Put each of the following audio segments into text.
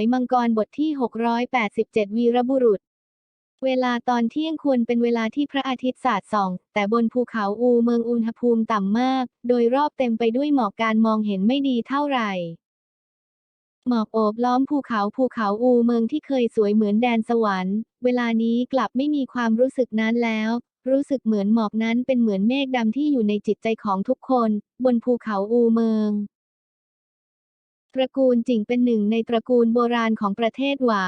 ยมังกรบทที่ 687 วีรบุรุษ เวลาตอนเที่ยงควรเป็นเวลาที่พระอาทิตย์สาดส่อง แต่บนภูเขาอูเมืองอุณหภูมิต่ำมาก โดยรอบเต็มไปด้วยหมอกการมองเห็นไม่ดีเท่าไหร่หมอกโอบล้อมภูเขาภูเขาอูเมืองที่เคยสวยเหมือนแดนสวรรค์ เวลานี้กลับไม่มีความรู้สึกนั้นแล้ว รู้สึกเหมือนหมอกนั้นเป็นเหมือนเมฆดำที่อยู่ในจิตใจของทุกคน บนภูเขาอูเมือง ตระกูลจิ่งเป็นหนึ่งในตระกูลโบราณของประเทศหวา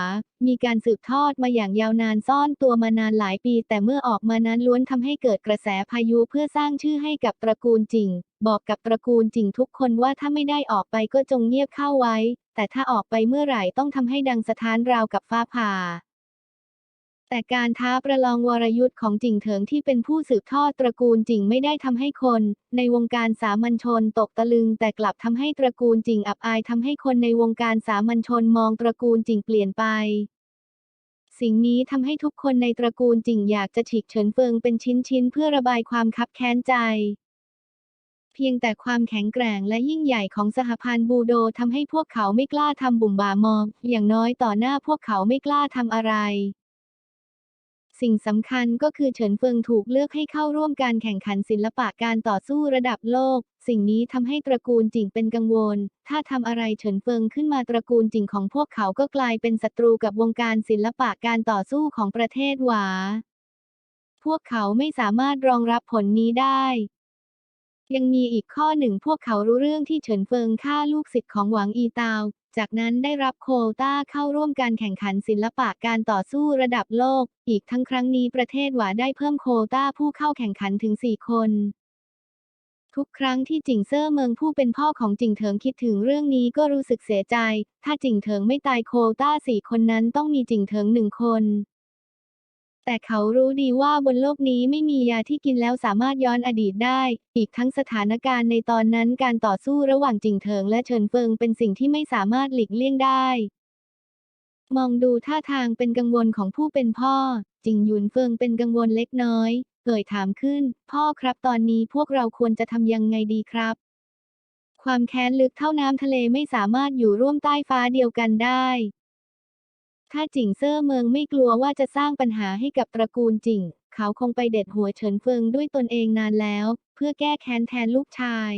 มีการสืบทอดมาอย่างยาวนานซ่อนตัวมานานหลายปี แต่เมื่อออกมานั้นล้วนทำให้เกิดกระแสพายุเพื่อสร้างชื่อให้กับตระกูลจิ่ง บอกกับตระกูลจิ่งทุกคนว่าถ้าไม่ได้ออกไปก็จงเงียบเข้าไว้ แต่ถ้าออกไปเมื่อไหร่ต้องทำให้ดังสถานราวกับฟ้าผ่า แต่การท้าประลองวรยุทธ์ของจิงเถิงที่เป็นผู้สืบทอดตระกูลจิงไม่ได้ทำให้คน ในวงการสามัญชนตกตะลึง แต่กลับทำให้ตระกูลจิงอับอายทำให้คนในวงการสามัญชนมองตระกูลจิงเปลี่ยนไป สิ่งนี้ทำให้ทุกคนในตระกูลจิงอยากจะฉีกเฉินเฟิงเป็นชิ้นๆเพื่อระบายความคับแค้นใจเพียงแต่ความแข็งแกร่งและยิ่งใหญ่ของสหพันธ์บูโดทำให้พวกเขาไม่กล้าทำบุ่มบ่ามอง อย่างน้อยต่อหน้าพวกเขาไม่กล้าทำอะไร สิ่งสำคัญก็คือเฉินเฟิงถูกเลือกให้เข้าร่วมการแข่งขันศิลปะการต่อสู้ระดับโลก สิ่งนี้ทำให้ตระกูลจิงเป็นกังวล ถ้าทำอะไรเฉินเฟิงขึ้นมาตระกูลจิงของพวกเขาก็กลายเป็นศัตรูกับวงการศิลปะการต่อสู้ของประเทศหวา พวกเขาไม่สามารถรองรับผลนี้ได้ยังมีอีกข้อหนึ่งพวกเขารู้เรื่องที่เฉินเฟิงฆ่าลูกศิษย์ของหวังอีตาว จากนั้นได้รับโควต้าเข้าร่วมการแข่งขันศิลปะการต่อสู้ระดับโลก อีกทั้งครั้งนี้ประเทศหวาได้เพิ่มโควต้าผู้เข้าแข่งขันถึง 4 คน ทุกครั้งที่จิงเซอร์เมืองผู้เป็นพ่อของจิงเถิงคิดถึงเรื่องนี้ก็รู้สึกเสียใจ ถ้าจิงเถิงไม่ตายโควต้าสี่คนนั้นต้องมีจิงเถิงหนึ่งคน แต่เขารู้ดีว่าบนโลกนี้ไม่มียาที่กินแล้วสามารถย้อนอดีตได้ อีกทั้งสถานการณ์ในตอนนั้นการต่อสู้ระหว่างจิงเถิงและเฉินเฟิงเป็นสิ่งที่ไม่สามารถหลีกเลี่ยงได้ มองดูท่าทางเป็นกังวลของผู้เป็นพ่อ จิงหยุนเฟิงเป็นกังวลเล็กน้อยเอ่ยถามขึ้น พ่อครับตอนนี้พวกเราควรจะทำยังไงดีครับ ความแค้นลึกเท่าน้ำทะเลไม่สามารถอยู่ร่วมใต้ฟ้าเดียวกันได้ ถ้าจิงเซอร์เมืองไม่กลัวว่าจะสร้างปัญหาให้กับตระกูลจิงเขาคงไปเด็ดหัวเฉินเฟิงด้วยตนเองนานแล้ว เพื่อแก้แค้นแทนลูกชาย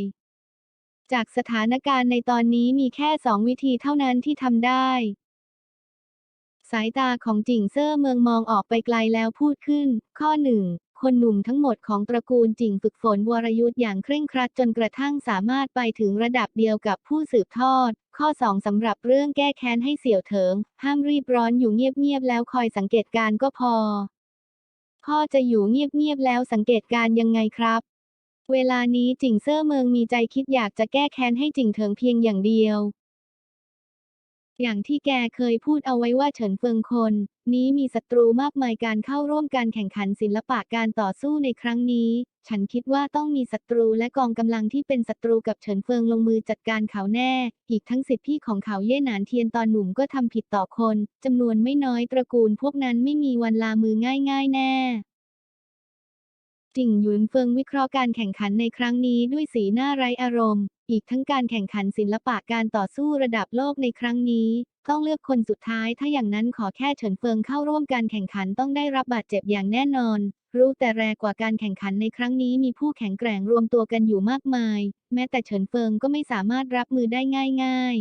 จากสถานการณ์ในตอนนี้มีแค่สองวิธีเท่านั้นที่ทำได้ สายตาของจิงเซอร์เมืองมองออกไปไกลแล้วพูดขึ้น ข้อหนึ่ง คนหนุ่มทั้งหมดของตระกูลจิงฝึกฝนวรยุทธ์อย่างเคร่งครัดจนกระทั่งสามารถไปถึงระดับเดียวกับผู้สืบทอด ข้อ 2สำหรับเรื่องแก้แค้นให้เสี่ยวเถิง ห้ามรีบร้อนอยู่เงียบๆแล้วคอยสังเกตการก็พอ พ่อจะอยู่เงียบๆแล้วสังเกตการยังไงครับ เวลานี้จิงเซอร์เมืองมีใจคิดอยากจะแก้แค้นให้จิงเถิงเพียงอย่างเดียว อย่างที่แกเคยพูดเอาไว้ว่าเฉินเฟิงคน นี้มีศัตรูมากมายการเข้าร่วมการแข่งขันศิลปะการต่อสู้ในครั้งนี้ ฉันคิดว่าต้องมีศัตรูและกองกำลังที่เป็นศัตรูกับเฉินเฟิงลงมือจัดการเขาแน่ อีกทั้งสิทธิพี่ของเขาเย่หนานเทียนตอนหนุ่มก็ทำผิดต่อคนจำนวนไม่น้อยตระกูลพวกนั้นไม่มีวันลามือง่าย ๆ แน่จิงหยุนเฟิงวิเคราะห์การแข่งขันในครั้งนี้ด้วยสีหน้าไร้อารมณ์ อีกทั้งการแข่งขันศิลปะการต่อสู้ระดับโลกในครั้งนี้ ต้องเลือกคนสุดท้าย ถ้าอย่างนั้นขอแค่เฉินเฟิงเข้าร่วมการแข่งขันต้องได้รับบาดเจ็บอย่างแน่นอน รู้แต่แรกว่าการแข่งขันในครั้งนี้มีผู้แข็งแกร่งรวมตัวกันอยู่มากมาย แม้แต่เฉินเฟิงก็ไม่สามารถรับมือได้ง่าย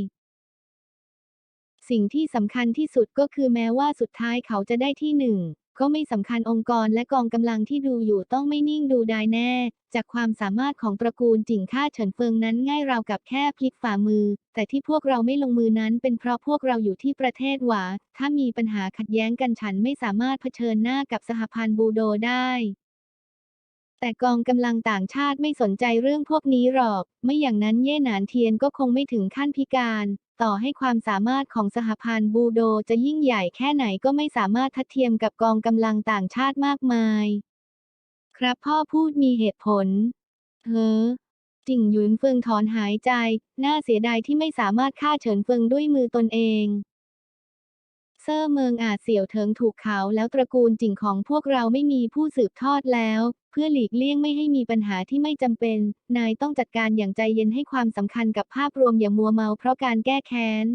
ๆสิ่งที่สำคัญที่สุดก็คือแม้ว่าสุดท้ายเขาจะได้ที่หนึ่ง ก็ไม่สำคัญองค์กรและกองกำลังที่ดูอยู่ต้องไม่นิ่งดูดายแน่ จากความสามารถของตระกูลจิงค่าเฉินเฟิงนั้นง่ายราวกับแค่พลิกฝ่ามือ แต่ที่พวกเราไม่ลงมือนั้นเป็นเพราะพวกเราอยู่ที่ประเทศหวา ถ้ามีปัญหาขัดแย้งกันฉันไม่สามารถเผชิญหน้ากับสหพันธ์บูโดได้ แต่กองกำลังต่างชาติไม่สนใจเรื่องพวกนี้หรอก ไม่อย่างนั้นเย่หนานเทียนก็คงไม่ถึงขั้นพิการ ต่อให้ความสามารถของสหพันธ์บูโดจะยิ่งใหญ่แค่ไหนก็ไม่สามารถทัดเทียมกับกองกำลังต่างชาติมากมาย ครับพ่อพูดมีเหตุผล เฮ้อจิ่งหยุนเฟิงถอนหายใจ น่าเสียดายที่ไม่สามารถฆ่าเฉินเฟิงด้วยมือตนเองเซอร์เมืองอาจเสี่ยวเถิงถูกเขาแล้วตระกูลจิ่งของพวกเราไม่มีผู้สืบทอดแล้ว พื่อหลีกเลี่ยงไม่ให้มีปัญหาที่ไม่จำเป็น นายต้องจัดการอย่างใจเย็นให้ความสำคัญกับภาพรวมอย่ามัวเมาเพราะการแก้แค้น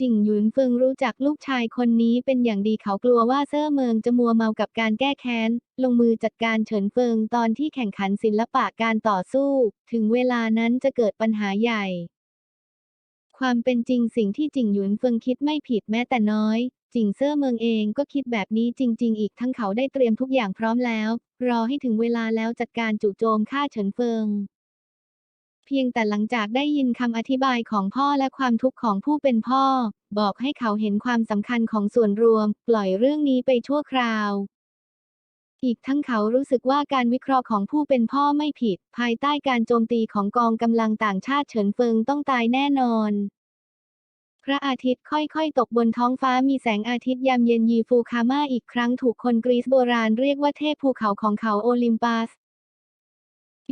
จิงหยุนเฟิงรู้จักลูกชายคนนี้เป็นอย่างดีเขากลัวว่าเซ่อเมิงจะมัวเมากับการแก้แค้น ลงมือจัดการเฉินเฟิงตอนที่แข่งขันศิลปะการต่อสู้ ถึงเวลานั้นจะเกิดปัญหาใหญ่ ความเป็นจริงสิ่งที่จิงหยุนเฟิงคิดไม่ผิดแม้แต่น้อย จิงเซ่อเมิงเองก็คิดแบบนี้จริง ๆ อีกทั้งเขาได้เตรียมทุกอย่างพร้อมแล้ว รอให้ถึงเวลาแล้วจัดการจู่โจมฆ่าเฉินเฟิง เพียงแต่หลังจากได้ยินคำอธิบายของพ่อและความทุกข์ของผู้เป็นพ่อ บอกให้เขาเห็นความสำคัญของส่วนรวม ปล่อยเรื่องนี้ไปชั่วคราวอีกทั้งเขารู้สึกว่าการวิเคราะห์ของผู้เป็นพ่อไม่ผิด ภายใต้การโจมตีของกองกำลังต่างชาติเฉินเฟิงต้องตายแน่นอน ระอาทิตย์ค่อยๆ ตกบนท้องฟ้ามีแสงอาทิตย์ยามเย็นยีฟูคาม่าอีกครั้งถูกคนกรีซโบราณเรียกว่าเทพภูเขาของเขาโอลิมปัส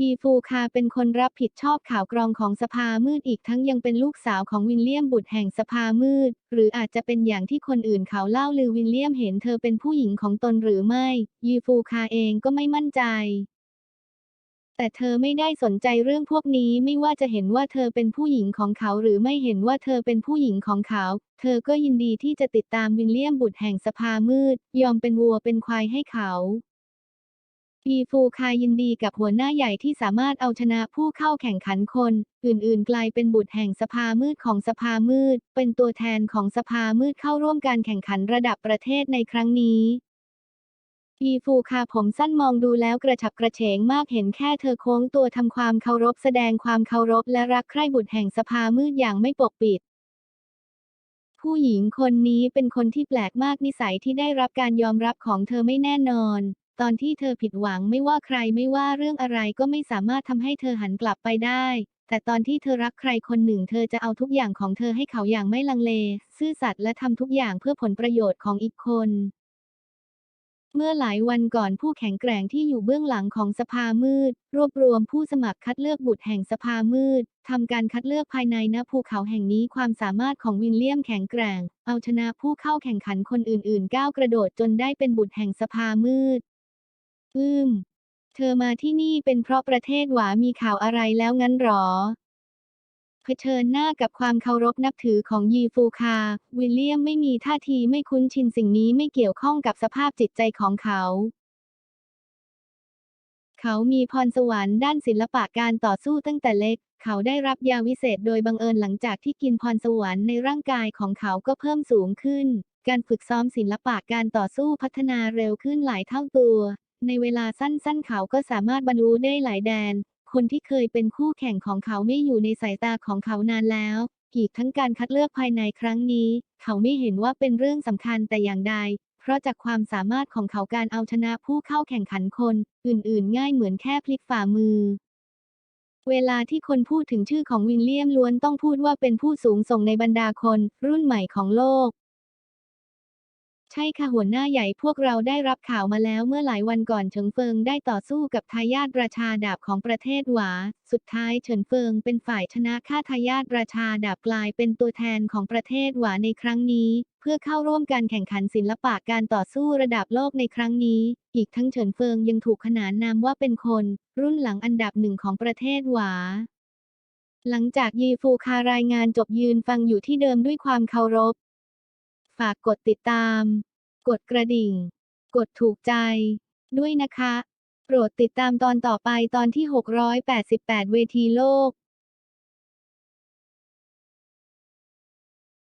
ยีฟูคาเป็นคนรับผิดชอบข่าวกรองของสภามืดอีกทั้งยังเป็นลูกสาวของวิลเลียมบุตรแห่งสภามืด หรืออาจจะเป็นอย่างที่คนอื่นเขาเล่าลือวิลเลียมเห็นเธอเป็นผู้หญิงของตนหรือไม่ ยีฟูคาเองก็ไม่มั่นใจ แต่เธอไม่ได้สนใจเรื่องพวกนี้ไม่ว่าจะเห็นว่าเธอเป็นผู้หญิงของเขาหรือไม่เห็นว่าเธอเป็นผู้หญิงของเขา เธอก็ยินดีที่จะติดตามวิลเลียมบุตรแห่งสภามืด ยอมเป็นวัวเป็นควายให้เขาปีฟูคายินดีกับหัวหน้าใหญ่ที่สามารถเอาชนะผู้เข้าแข่งขันคน อื่นๆ กลายเป็นบุตรแห่งสภามืดของสภามืด เป็นตัวแทนของสภามืดเข้าร่วมการแข่งขันระดับประเทศในครั้งนี้ ปีฟูคาผมสั้นมองดูแล้วกระฉับกระเฉงมากเห็นแค่เธอโค้งตัวทำความเคารพแสดงความเคารพและรักใคร่บุตรแห่งสภามืดอย่างไม่ปกปิด ผู้หญิงคนนี้เป็นคนที่แปลกมากนิสัยที่ได้รับการยอมรับของเธอไม่แน่นอน ตอนที่เธอผิดหวังไม่ว่าใครไม่ว่าเรื่องอะไรก็ไม่สามารถทำให้เธอหันกลับไปได้ แต่ตอนที่เธอรักใครคนหนึ่ง เธอจะเอาทุกอย่างของเธอให้เขาอย่างไม่ลังเล ซื่อสัตย์และทำทุกอย่างเพื่อผลประโยชน์ของอีกคน เมื่อหลายวันก่อนผู้แข็งแกร่งที่อยู่เบื้องหลังของสภามืด รวบรวมผู้สมัครคัดเลือกบุตรแห่งสภามืดทำการคัดเลือกภายในณภูเขาแห่งนี้ความสามารถของวิลเลียมแข็งแกร่ง เอาชนะผู้เข้าแข่งขันคนอื่นๆก้าวกระโดดจนได้เป็นบุตรแห่งสภามืดอืมเธอมาที่นี่เป็นเพราะประเทศหวามีข่าวอะไรแล้วงั้นหรอ เผชิญหน้ากับความเคารพนับถือของยีฟูคา วิลเลียมไม่มีท่าทีไม่คุ้นชินสิ่งนี้ไม่เกี่ยวข้องกับสภาพจิตใจของเขา เขามีพรสวรรค์ด้านศิลปะการต่อสู้ตั้งแต่เล็ก เขาได้รับยาวิเศษโดยบังเอิญหลังจากที่กินพรสวรรค์ในร่างกายของเขาก็เพิ่มสูงขึ้น การฝึกซ้อมศิลปะการต่อสู้พัฒนาเร็วขึ้นหลายเท่าตัวในเวลาสั้นๆ เขาก็สามารถบรรลุได้หลายแดน คนที่เคยเป็นคู่แข่งของเขาไม่อยู่ในสายตาของเขานานแล้ว อีกทั้งการคัดเลือกภายในครั้งนี้ เขาไม่เห็นว่าเป็นเรื่องสำคัญแต่อย่างใด เพราะจากความสามารถของเขาการเอาชนะผู้เข้าแข่งขันคน อื่นๆ ง่ายเหมือนแค่พลิกฝ่ามือเวลาที่คนพูดถึงชื่อของวิลเลียมล้วนต้องพูดว่าเป็นผู้สูงส่งในบรรดาคน รุ่นใหม่ของโลก ใช่ค่ะหัวหน้าใหญ่พวกเราได้รับข่าวมาแล้วเมื่อหลายวันก่อนเฉิงเฟิงได้ต่อสู้กับทายาทราชาดาบของประเทศหวา สุดท้ายเฉินเฟิงเป็นฝ่ายชนะฆ่าทายาทราชาดาบกลายเป็นตัวแทนของประเทศหวาในครั้งนี้ เพื่อเข้าร่วมการแข่งขันศิลปะการต่อสู้ระดับโลกในครั้งนี้ อีกทั้งเฉินเฟิงยังถูกขนานนามว่าเป็นคน รุ่นหลังอันดับหนึ่งของประเทศหวาหลังจากยีฟูคารายงานจบยืนฟังอยู่ที่เดิมด้วยความเคารพ ฝากกดติดตาม กดกระดิ่ง กดถูกใจ ด้วยนะคะ โปรดติดตามตอนต่อไปตอนที่ 688 เวทีโลก